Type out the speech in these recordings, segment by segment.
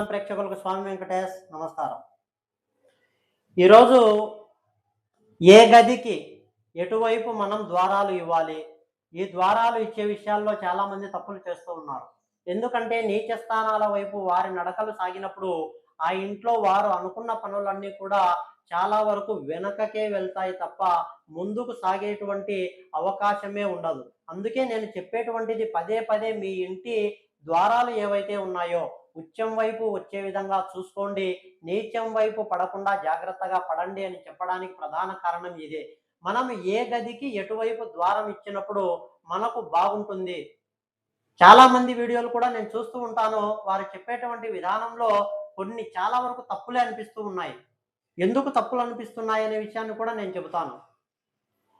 జ్ఞానం ప్రేక్షకులకు స్వామి వెంకటేష్ నమస్కారం. ఈరోజు ఏ గదికి ఎటువైపు మనం ద్వారాలు ఇవ్వాలి? ఈ ద్వారాలు ఇచ్చే విషయాల్లో చాలామంది తప్పులు చేస్తూ ఉన్నారు. ఎందుకంటే నీచ స్థానాల వైపు వారి నడకలు సాగినప్పుడు ఆ ఇంట్లో వారు అనుకున్న పనులన్నీ కూడా చాలా వరకు వెనకకే వెళ్తాయి తప్ప ముందుకు సాగేటువంటి అవకాశమే ఉండదు. అందుకే నేను చెప్పేటువంటిది పదే పదే మీ ఇంటి ద్వారాలు ఏవైతే ఉన్నాయో ఉచ్చం వైపు వచ్చే విధంగా చూసుకోండి నీచం వైపు పడకుండా జాగ్రత్తగా పడండి అని చెప్పడానికి ప్రధాన కారణం ఇదే. మనం ఏ గదికి ఎటువైపు ద్వారం ఇచ్చినప్పుడు మనకు బాగుంటుంది? చాలా మంది వీడియోలు కూడా నేను చూస్తూ ఉంటాను. వారు చెప్పేటువంటి విధానంలో కొన్ని చాలా వరకు తప్పులే అనిపిస్తూ ఉన్నాయి. ఎందుకు తప్పులు అనిపిస్తున్నాయి అనే విషయాన్ని కూడా నేను చెబుతాను.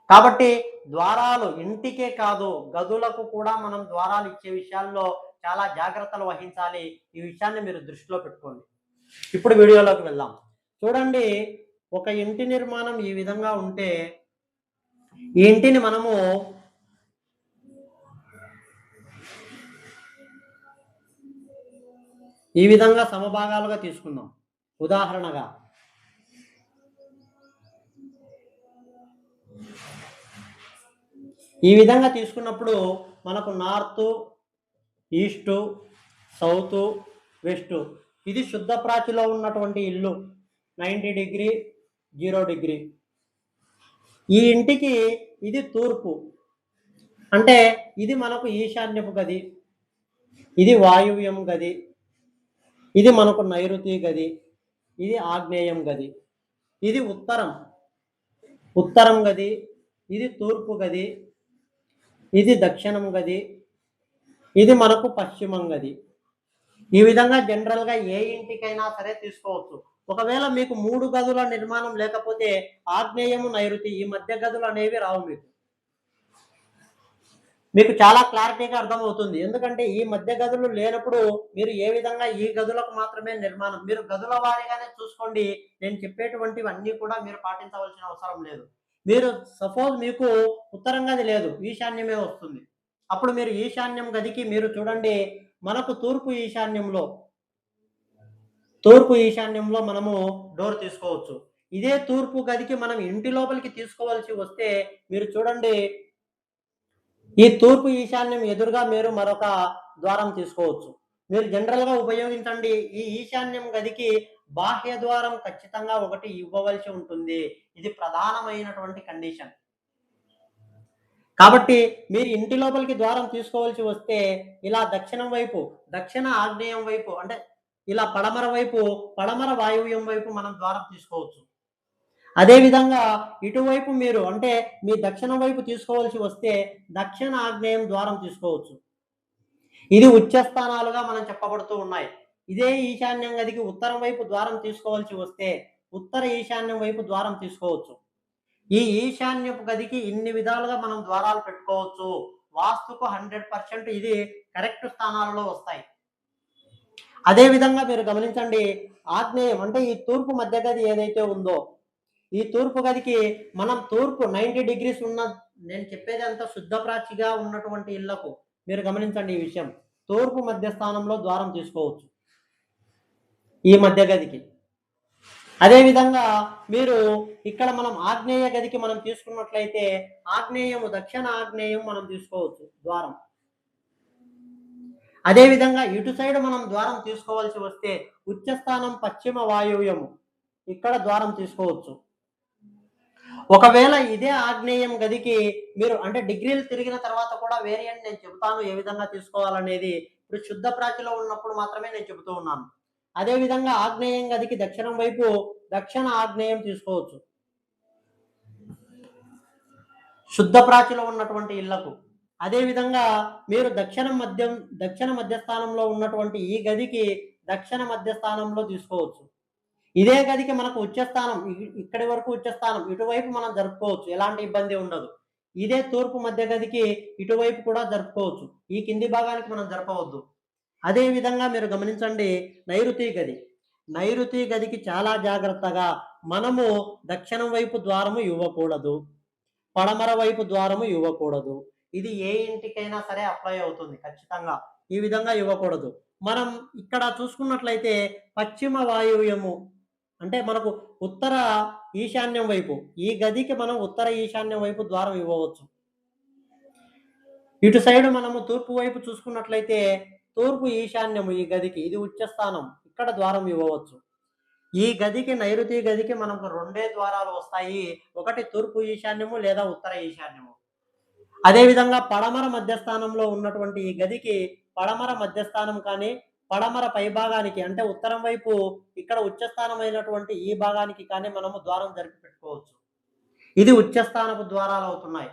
కాబట్టి ద్వారాలు ఇంటికే కాదు గదులకు కూడా మనం ద్వారాలు ఇచ్చే విషయాల్లో చాలా జాగ్రత్తలు వహించాలి. ఈ విషయాన్ని మీరు దృష్టిలో పెట్టుకోండి. ఇప్పుడు వీడియోలోకి వెళ్దాం. చూడండి ఒక ఇంటి నిర్మాణం ఈ విధంగా ఉంటే ఈ ఇంటిని మనము ఈ విధంగా సమభాగాలుగా తీసుకుందాం. ఉదాహరణగా ఈ విధంగా తీసుకున్నప్పుడు మనకు నార్త్ ఈస్టు సౌత్ వెస్ట్. ఇది శుద్ధ ప్రాచిలో ఉన్నటువంటి ఇల్లు. Ninety degree zero degree. ఈ ఇంటికి ఇది తూర్పు. అంటే ఇది మనకు ఈశాన్యపు గది. ఇది వాయువ్యం గది. ఇది మనకు నైరుతి గది. ఇది ఆగ్నేయం గది. ఇది ఉత్తరం. ఉత్తరం గది. ఇది తూర్పు గది. ఇది దక్షిణం గది. ఇది మనకు పశ్చిమం గది ఈ విధంగా జనరల్గా ఏ ఇంటికైనా సరే తీసుకోవచ్చు. ఒకవేళ మీకు మూడు గదుల నిర్మాణం లేకపోతే ఆగ్నేయము నైరుతి ఈ మధ్య గదులు అనేవి రావు మీకు. మీకు చాలా క్లారిటీగా అర్థమవుతుంది. ఎందుకంటే ఈ మధ్య గదులు లేనప్పుడు మీరు ఏ విధంగా ఈ గదులకు మాత్రమే నిర్మాణం మీరు గదుల వారీగానే చూసుకోండి. నేను చెప్పేటువంటివన్నీ కూడా మీరు పాటించవలసిన అవసరం లేదు. మీరు సపోజ్ మీకు ఉత్తరం గది లేదు ఈశాన్యమే వస్తుంది. అప్పుడు మీరు ఈశాన్యం గదికి మీరు చూడండి మనకు తూర్పు ఈశాన్యంలో తూర్పు ఈశాన్యంలో మనము డోర్ తీసుకోవచ్చు. ఇదే తూర్పు గదికి మనం ఇంటి లోపలికి తీసుకోవాల్సి వస్తే మీరు చూడండి ఈ తూర్పు ఈశాన్యం ఎదురుగా మీరు మరొక ద్వారం తీసుకోవచ్చు. మీరు జనరల్గా ఉపయోగించండి ఈ ఈశాన్యం గదికి బాహ్య ద్వారం ఖచ్చితంగా ఒకటి ఇవ్వవలసి ఉంటుంది. ఇది ప్రధానమైనటువంటి కండిషన్ కాబట్టి మీరు ఇంటి లోపలికి ద్వారం తీసుకోవాల్సి వస్తే ఇలా దక్షిణం వైపు దక్షిణ ఆగ్నేయం వైపు అంటే ఇలా పడమర వైపు పడమర వాయువ్యం వైపు మనం ద్వారం తీసుకోవచ్చు. అదేవిధంగా ఇటువైపు మీరు అంటే మీ దక్షిణం వైపు తీసుకోవాల్సి వస్తే దక్షిణ ఆగ్నేయం ద్వారం తీసుకోవచ్చు. ఇది ఉచ్చస్థానాలుగా మనం చెప్పబడుతూ ఉన్నాయి. ఇదే ఈశాన్యం గదికి ఉత్తరం వైపు ద్వారం తీసుకోవాల్సి వస్తే ఉత్తర ఈశాన్యం వైపు ద్వారం తీసుకోవచ్చు. ఈ ఈశాన్యపు గదికి ఇన్ని విధాలుగా మనం ద్వారాలు పెట్టుకోవచ్చు. వాస్తుకు హండ్రెడ్ పర్సెంట్ ఇది కరెక్ట్ స్థానాలలో వస్తాయి. అదే విధంగా మీరు గమనించండి ఆగ్నేయం అంటే ఈ తూర్పు మధ్య గది ఏదైతే ఉందో ఈ తూర్పు గదికి మనం తూర్పు నైంటీ డిగ్రీస్ ఉన్న నేను చెప్పేది అంత శుద్ధప్రాచిగా ఉన్నటువంటి ఇళ్ళకు మీరు గమనించండి ఈ విషయం. తూర్పు మధ్య స్థానంలో ద్వారం తీసుకోవచ్చు. ఈ మధ్య గదికి. అదేవిధంగా మీరు ఇక్కడ మనం ఆగ్నేయ గదికి మనం తీసుకున్నట్లయితే ఆగ్నేయము దక్షిణ ఆగ్నేయం మనం తీసుకోవచ్చు ద్వారం. అదేవిధంగా ఇటు సైడ్ మనం ద్వారం తీసుకోవాల్సి వస్తే ఉచ్చస్థానం పశ్చిమ వాయువ్యము. ఇక్కడ ద్వారం తీసుకోవచ్చు. ఒకవేళ ఇదే ఆగ్నేయం గదికి మీరు అంటే డిగ్రీలు తిరిగిన తర్వాత కూడా వేరియంట్ నేను చెబుతాను ఏ విధంగా తీసుకోవాలనేది. ఇప్పుడు శుద్ధ ప్రాచిలో ఉన్నప్పుడు మాత్రమే నేను చెబుతూ ఉన్నాను. అదే విధంగా ఆగ్నేయం గదికి దక్షిణం వైపు దక్షిణ ఆగ్నేయం తీసుకోవచ్చు. శుద్ధ ప్రాచిలో ఉన్నటువంటి ఇళ్ళకు. అదే విధంగా మీరు దక్షిణ మధ్యం దక్షిణ మధ్యస్థానంలో ఉన్నటువంటి ఈ గదికి దక్షిణ మధ్యస్థానంలో తీసుకోవచ్చు. ఇదే గదికి మనకు ఉచ్చస్థానం ఇక్కడి వరకు ఉచ్చస్థానం ఇటువైపు మనం జరుపుకోవచ్చు. ఎలాంటి ఇబ్బంది ఉండదు. ఇదే తూర్పు మధ్య గదికి ఇటువైపు కూడా జరుపుకోవచ్చు. ఈ కింది భాగానికి మనం జరపవద్దు. అదే విధంగా మీరు గమనించండి నైరుతి గది. నైరుతి గదికి చాలా జాగ్రత్తగా మనము దక్షిణం వైపు ద్వారము ఇవ్వకూడదు. పడమర వైపు ద్వారము ఇవ్వకూడదు. ఇది ఏ ఇంటికైనా సరే అప్లై అవుతుంది ఖచ్చితంగా. ఈ విధంగా ఇవ్వకూడదు. మనం ఇక్కడ చూసుకున్నట్లయితే పశ్చిమ వాయువ్యము అంటే మనకు ఉత్తర ఈశాన్యం వైపు ఈ గదికి మనం ఉత్తర ఈశాన్యం వైపు ద్వారం ఇవ్వవచ్చు. ఇటు సైడ్ మనము తూర్పు వైపు చూసుకున్నట్లయితే తూర్పు ఈశాన్యము ఈ గదికి ఇది ఉచ్చస్థానం ఇక్కడ ద్వారం ఇవ్వవచ్చు. ఈ గదికి నైరుతి గదికి మనకు రెండే ద్వారాలు వస్తాయి ఒకటి తూర్పు ఈశాన్యము లేదా ఉత్తర ఈశాన్యము. అదేవిధంగా పడమర మధ్యస్థానంలో ఉన్నటువంటి ఈ గదికి పడమర మధ్యస్థానం కానీ పడమర పైభాగానికి అంటే ఉత్తరం వైపు ఇక్కడ ఉచ్చస్థానమైనటువంటి ఈ భాగానికి కానీ మనము ద్వారం జరిపి పెట్టుకోవచ్చు. ఇది ఉచ్చస్థానపు ద్వారాలు అవుతున్నాయి.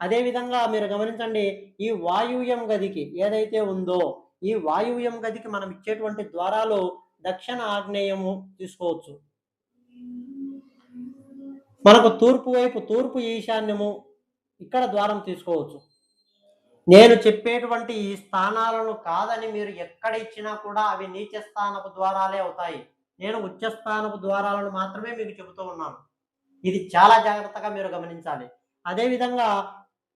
అదేవిధంగా మీరు గమనించండి ఈ వాయువ్యం గదికి ఏదైతే ఉందో ఈ వాయువ్యం గదికి మనం ఇచ్చేటువంటి ద్వారాలు దక్షిణ ఆగ్నేయము తీసుకోవచ్చు. మనకు తూర్పు వైపు తూర్పు ఈశాన్యము ఇక్కడ ద్వారం తీసుకోవచ్చు. నేను చెప్పేటువంటి ఈ స్థానాలను కాదని మీరు ఎక్కడ ఇచ్చినా కూడా అవి నీచ స్థానపు ద్వారాలే అవుతాయి. నేను ఉచ్చ స్థానపు ద్వారాలను మాత్రమే మీకు చెబుతూ ఉన్నాను. ఇది చాలా జాగ్రత్తగా మీరు గమనించాలి. అదేవిధంగా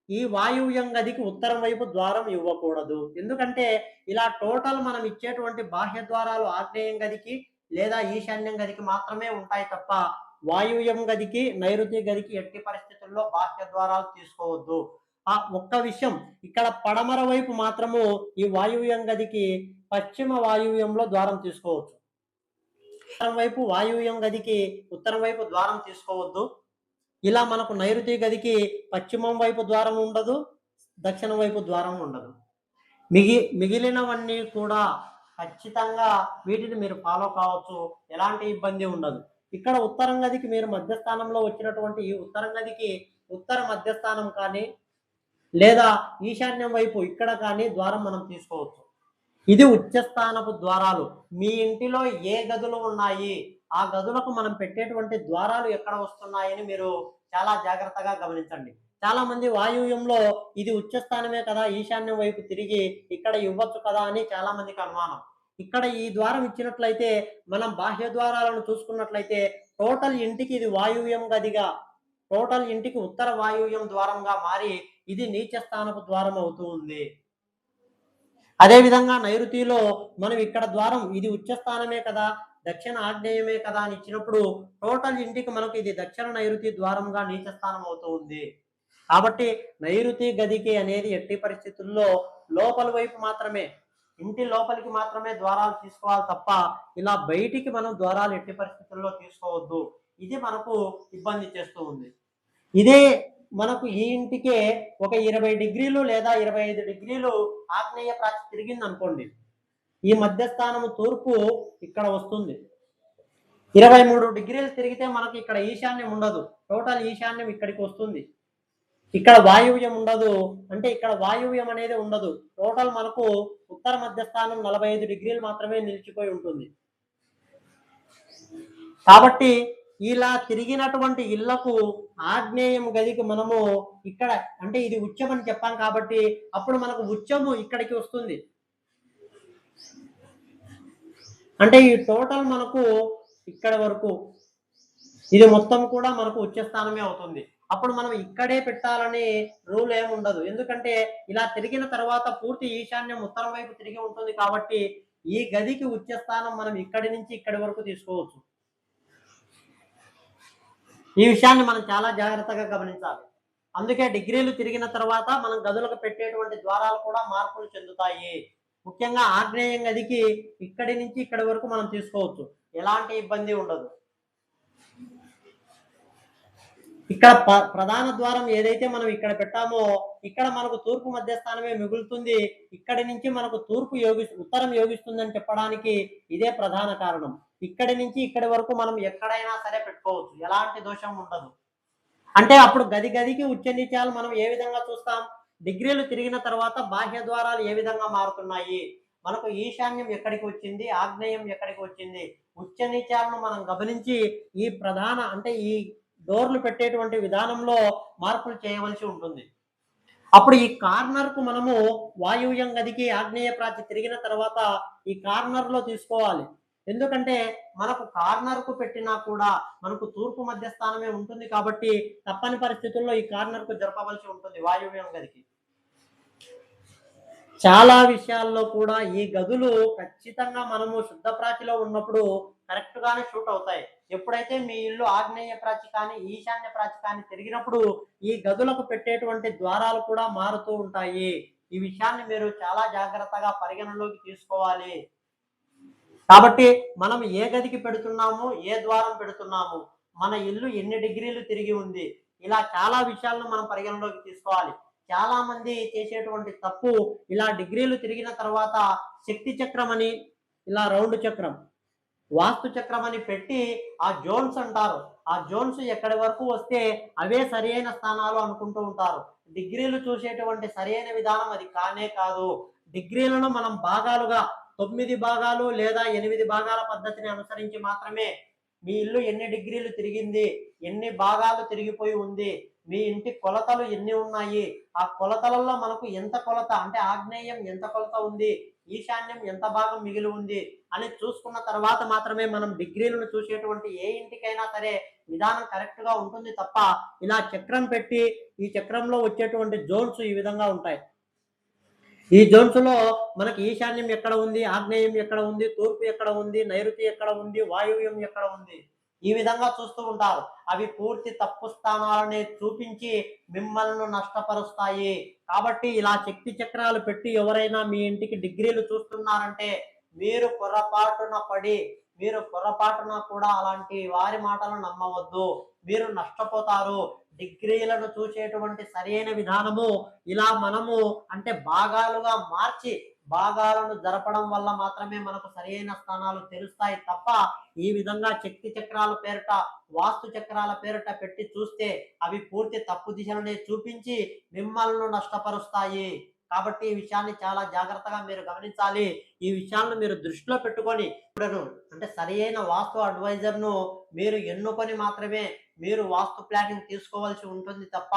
ఈ వాయువ్యం గదికి ఉత్తరం వైపు ద్వారం ఇవ్వకూడదు. ఎందుకంటే ఇలా టోటల్ మనం ఇచ్చేటువంటి బాహ్య ద్వారాలు ఆగ్నేయం గదికి లేదా ఈశాన్యం గదికి మాత్రమే ఉంటాయి తప్ప వాయువ్యం గదికి నైరుతి గదికి ఎట్టి పరిస్థితుల్లో బాహ్య ద్వారాలు తీసుకోవద్దు. ఆ ఒక్క విషయం ఇక్కడ పడమర వైపు మాత్రము ఈ వాయువ్యం గదికి పశ్చిమ వాయువ్యంలో ద్వారం తీసుకోవచ్చు. ఉత్తరం వైపు వాయువ్యం గదికి ఉత్తరం వైపు ద్వారం తీసుకోవద్దు. ఇలా మనకు నైరుతి గదికి పశ్చిమం వైపు ద్వారం ఉండదు దక్షిణం వైపు ద్వారం ఉండదు. మిగి మిగిలినవన్నీ కూడా ఖచ్చితంగా వీటిని మీరు ఫాలో కావచ్చు. ఎలాంటి ఇబ్బంది ఉండదు. ఇక్కడ ఉత్తరం గదికి మీరు మధ్యస్థానంలో వచ్చినటువంటి ఈ ఉత్తరం గదికి ఉత్తర మధ్యస్థానం కానీ లేదా ఈశాన్యం వైపు ఇక్కడ కానీ ద్వారం మనం తీసుకోవచ్చు. ఇది ఉచ్చస్థానపు ద్వారాలు. మీ ఇంటిలో ఏ గదులు ఉన్నాయి? ఆ గదులకు మనం పెట్టేటువంటి ద్వారాలు ఎక్కడ వస్తున్నాయని మీరు చాలా జాగ్రత్తగా గమనించండి. చాలా మంది వాయువ్యంలో ఇది ఉచ్చస్థానమే కదా ఈశాన్యం వైపు తిరిగి ఇక్కడ ఇవ్వచ్చు కదా అని చాలా మందికి అనుమానం. ఇక్కడ ఈ ద్వారం ఇచ్చినట్లయితే మనం బాహ్య ద్వారాలను చూసుకున్నట్లయితే టోటల్ ఇంటికి ఇది వాయువ్యం గదిగా టోటల్ ఇంటికి ఉత్తర వాయువ్యం ద్వారంగా మారి ఇది నీచ స్థానపు ద్వారం అవుతూ ఉంది. అదేవిధంగా నైరుతిలో మనం ఇక్కడ ద్వారం ఇది ఉచ్చస్థానమే కదా దక్షిణ ఆగ్నేయమే కదా అని ఇచ్చినప్పుడు టోటల్ ఇంటికి మనకు ఇది దక్షిణ నైరుతి ద్వారంగా నీచ స్థానం అవుతూ ఉంది. కాబట్టి నైరుతి గదికి అనేది ఎట్టి పరిస్థితుల్లో లోపల వైపు మాత్రమే ఇంటి లోపలికి మాత్రమే ద్వారాలు తీసుకోవాలి తప్ప ఇలా బయటికి మనం ద్వారాలు ఎట్టి పరిస్థితుల్లో తీసుకోవద్దు. ఇది మనకు ఇబ్బంది చేస్తూ ఉంది. ఇదే మనకు ఈ ఇంటికే ఒక ఇరవై డిగ్రీలు లేదా ఇరవై ఐదు డిగ్రీలు ఆగ్నేయ ప్రాచి తిరిగింది అనుకోండి ఈ మధ్యస్థానము తూర్పు ఇక్కడ వస్తుంది. ఇరవై మూడు డిగ్రీలు తిరిగితే మనకి ఇక్కడ ఈశాన్యం ఉండదు. టోటల్ ఈశాన్యం ఇక్కడికి వస్తుంది. ఇక్కడ వాయువ్యం ఉండదు. అంటే ఇక్కడ వాయువ్యం అనేది ఉండదు. టోటల్ మనకు ఉత్తర మధ్యస్థానం నలభై ఐదు డిగ్రీలు మాత్రమే నిలిచిపోయి ఉంటుంది. కాబట్టి ఇలా తిరిగినటువంటి ఇళ్ళకు ఆగ్నేయం గదికి మనము ఇక్కడ అంటే ఇది ఉచ్చం అని చెప్పాం కాబట్టి అప్పుడు మనకు ఉచ్చము ఇక్కడికి వస్తుంది. అంటే ఈ టోటల్ మనకు ఇక్కడ వరకు ఇది మొత్తం కూడా మనకు ఉచ్చస్థానమే అవుతుంది. అప్పుడు మనం ఇక్కడే పెట్టాలని రూల్ ఏమి ఉండదు. ఎందుకంటే ఇలా తిరిగిన తర్వాత పూర్తి ఈశాన్యం ఉత్తరం వైపు తిరిగి ఉంటుంది కాబట్టి ఈ గదికి ఉచ్చస్థానం మనం ఇక్కడి నుంచి ఇక్కడి వరకు తీసుకోవచ్చు. ఈ విషయాన్ని మనం చాలా జాగ్రత్తగా గమనించాలి. అందుకే డిగ్రీలు తిరిగిన తర్వాత మనం గదులకు పెట్టేటువంటి ద్వారాలు కూడా మార్పులు చెందుతాయి. ముఖ్యంగా ఆగ్నేయం గదికి ఇక్కడి నుంచి ఇక్కడి వరకు మనం తీసుకోవచ్చు. ఎలాంటి ఇబ్బంది ఉండదు. ఇక్కడ ప్రధాన ద్వారం ఏదైతే మనం ఇక్కడ పెట్టామో ఇక్కడ మనకు తూర్పు మధ్యస్థానమే మిగులుతుంది. ఇక్కడి నుంచి మనకు తూర్పు యోగి ఉత్తరం యోగిస్తుందని చెప్పడానికి ఇదే ప్రధాన కారణం. ఇక్కడి నుంచి ఇక్కడి వరకు మనం ఎక్కడైనా సరే పెట్టుకోవచ్చు. ఎలాంటి దోషం ఉండదు. అంటే అప్పుడు గది గదికి ఉచ్చ మనం ఏ విధంగా చూస్తాం? డిగ్రీలు తిరిగిన తర్వాత బాహ్య ద్వారాలు ఏ విధంగా మారుతున్నాయి? మనకు ఈశాన్యం ఎక్కడికి వచ్చింది? ఆగ్నేయం ఎక్కడికి వచ్చింది? ఉచ్చ నీచాలను మనం గమనించి ఈ ప్రధాన అంటే ఈ డోర్లు పెట్టేటువంటి విధానంలో మార్పులు చేయవలసి ఉంటుంది. అప్పుడు ఈ కార్నర్కు మనము వాయువ్యం గదికి ఆగ్నేయ ప్రాచి తిరిగిన తర్వాత ఈ కార్నర్లో తీసుకోవాలి. ఎందుకంటే మనకు కార్నర్కు పెట్టినా కూడా మనకు తూర్పు మధ్య స్థానమే ఉంటుంది కాబట్టి తప్పని పరిస్థితుల్లో ఈ కార్నర్కు జరపవలసి ఉంటుంది వాయువ్యం గదికి. చాలా విషయాల్లో కూడా ఈ గదులు ఖచ్చితంగా మనము శుద్ధ ప్రాచిలో ఉన్నప్పుడు కరెక్ట్ గానే షూట్ అవుతాయి. ఎప్పుడైతే మీ ఇల్లు ఆగ్నేయ ప్రాచి కానీ ఈశాన్య ప్రాచి కానీ తిరిగినప్పుడు ఈ గదులకు పెట్టేటువంటి ద్వారాలు కూడా మారుతూ ఉంటాయి. ఈ విషయాన్ని మీరు చాలా జాగ్రత్తగా పరిగణలోకి తీసుకోవాలి. కాబట్టి మనం ఏ గదికి పెడుతున్నాము ఏ ద్వారం పెడుతున్నాము మన ఇల్లు ఎన్ని డిగ్రీలు తిరిగి ఉంది ఇలా చాలా విషయాలను మనం పరిగణలోకి తీసుకోవాలి. చాలా మంది చేసేటువంటి తప్పు ఇలా డిగ్రీలు తిరిగిన తర్వాత శక్తి చక్రం అని ఇలా రౌండ్ చక్రం వాస్తు చక్రం అని పెట్టి ఆ జోన్స్ అంటారు. ఆ జోన్స్ ఎక్కడి వరకు వస్తే అవే సరియైన స్థానాలు అనుకుంటూ ఉంటారు. డిగ్రీలు చూసేటువంటి సరైన విధానం అది కానే కాదు. డిగ్రీలను మనం భాగాలుగా తొమ్మిది భాగాలు లేదా ఎనిమిది భాగాల పద్ధతిని అనుసరించి మాత్రమే మీ ఇల్లు ఎన్ని డిగ్రీలు తిరిగింది? ఎన్ని భాగాలు తిరిగిపోయి ఉంది? మీ ఇంటి కొలతలు ఎన్ని ఉన్నాయి? ఆ కొలతలలో మనకు ఎంత కొలత? అంటే ఆగ్నేయం ఎంత కొలత ఉంది? ఈశాన్యం ఎంత భాగం మిగిలి ఉంది? అని చూసుకున్న తర్వాత మాత్రమే మనం డిగ్రీలను చూసేటువంటి ఏ ఇంటికైనా సరే విధానం కరెక్ట్గా ఉంటుంది తప్ప ఇలా చక్రం పెట్టి ఈ చక్రంలో వచ్చేటువంటి జోన్స్ ఈ విధంగా ఉంటాయి. ఈ జోన్స్లో మనకి ఈశాన్యం ఎక్కడ ఉంది ఆగ్నేయం ఎక్కడ ఉంది తూర్పు ఎక్కడ ఉంది నైరుతి ఎక్కడ ఉంది వాయువ్యం ఎక్కడ ఉంది? ఈ విధంగా చూస్తూ ఉంటారు. అవి పూర్తి తప్పు స్థానాలని చూపించి మిమ్మల్ని నష్టపరుస్తాయి. కాబట్టి ఇలా శక్తి చక్రాలు పెట్టి ఎవరైనా మీ ఇంటికి డిగ్రీలు చూస్తున్నారంటే మీరు పొరపాటున పడి మీరు పొరపాటున కూడా అలాంటి వారి మాటలు నమ్మవద్దు. మీరు నష్టపోతారు. డిగ్రీలను చూసేటువంటి సరైన విధానము ఇలా మనము అంటే భాగాలుగా మార్చి భాగాలను జరపడం వల్ల మాత్రమే మనకు సరైన స్థానాలు తెలుస్తాయి తప్ప ఈ విధంగా శక్తి చక్రాల పేరిట వాస్తు చక్రాల పేరిట పెట్టి చూస్తే అవి పూర్తి తప్పు దిశలనే చూపించి మిమ్మల్ని నష్టపరుస్తాయి. కాబట్టి ఈ విషయాన్ని చాలా జాగ్రత్తగా మీరు గమనించాలి. ఈ విషయాలను మీరు దృష్టిలో పెట్టుకొని అంటే సరియైన వాస్తు అడ్వైజర్ను మీరు ఎన్నుకొని మాత్రమే మీరు వాస్తు ప్లానింగ్ తీసుకోవాల్సి ఉంటుంది తప్ప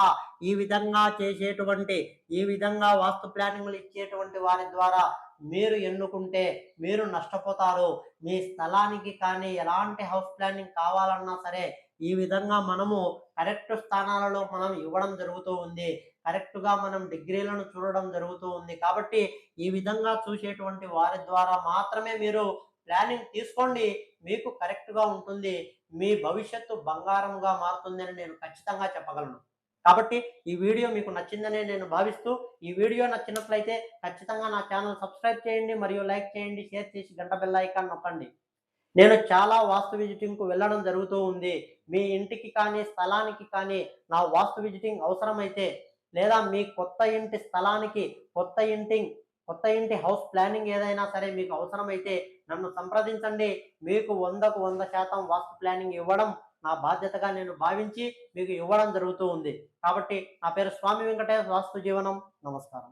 ఈ విధంగా చేసేటువంటి ఈ విధంగా వాస్తు ప్లానింగ్లు ఇచ్చేటువంటి వారి ద్వారా మీరు ఎన్నుకుంటే మీరు నష్టపోతారు. మీ స్థలానికి కానీ ఎలాంటి హౌస్ ప్లానింగ్ కావాలన్నా సరే ఈ విధంగా మనము కరెక్ట్ స్థానాలలో మనం ఇవ్వడం జరుగుతూ ఉంది. కరెక్ట్గా మనం డిగ్రీలను చూడడం జరుగుతూ ఉంది. కాబట్టి ఈ విధంగా చూసేటువంటి వారి ద్వారా మాత్రమే మీరు ప్లానింగ్ తీసుకోండి. మీకు కరెక్ట్గా ఉంటుంది. మీ భవిష్యత్తు బంగారంగా మారుతుందని నేను ఖచ్చితంగా చెప్పగలను. కాబట్టి ఈ వీడియో మీకు నచ్చిందని నేను భావిస్తూ ఈ వీడియో నచ్చినట్లయితే ఖచ్చితంగా నా ఛానల్ సబ్స్క్రైబ్ చేయండి మరియు లైక్ చేయండి షేర్ చేసి గంట బెల్ ఐకాన్ నొక్కండి. నేను చాలా వాస్తు విజిటింగ్కు వెళ్ళడం జరుగుతూ ఉంది. మీ ఇంటికి కానీ స్థలానికి కానీ నా వాస్తు విజిటింగ్ అవసరమైతే లేదా మీ కొత్త ఇంటి స్థలానికి కొత్త ఇంటింగ్ కొత్త ఇంటి హౌస్ ప్లానింగ్ ఏదైనా సరే మీకు అవసరమైతే నన్ను సంప్రదించండి. మీకు వందకు వంద శాతం వాస్తు ప్లానింగ్ ఇవ్వడం నా బాధ్యతగా నేను భావించి మీకు ఇవ్వడం జరుగుతూ ఉంది. కాబట్టి నా పేరు స్వామి వెంకటేష్ వాస్తు జీవనం. నమస్కారం.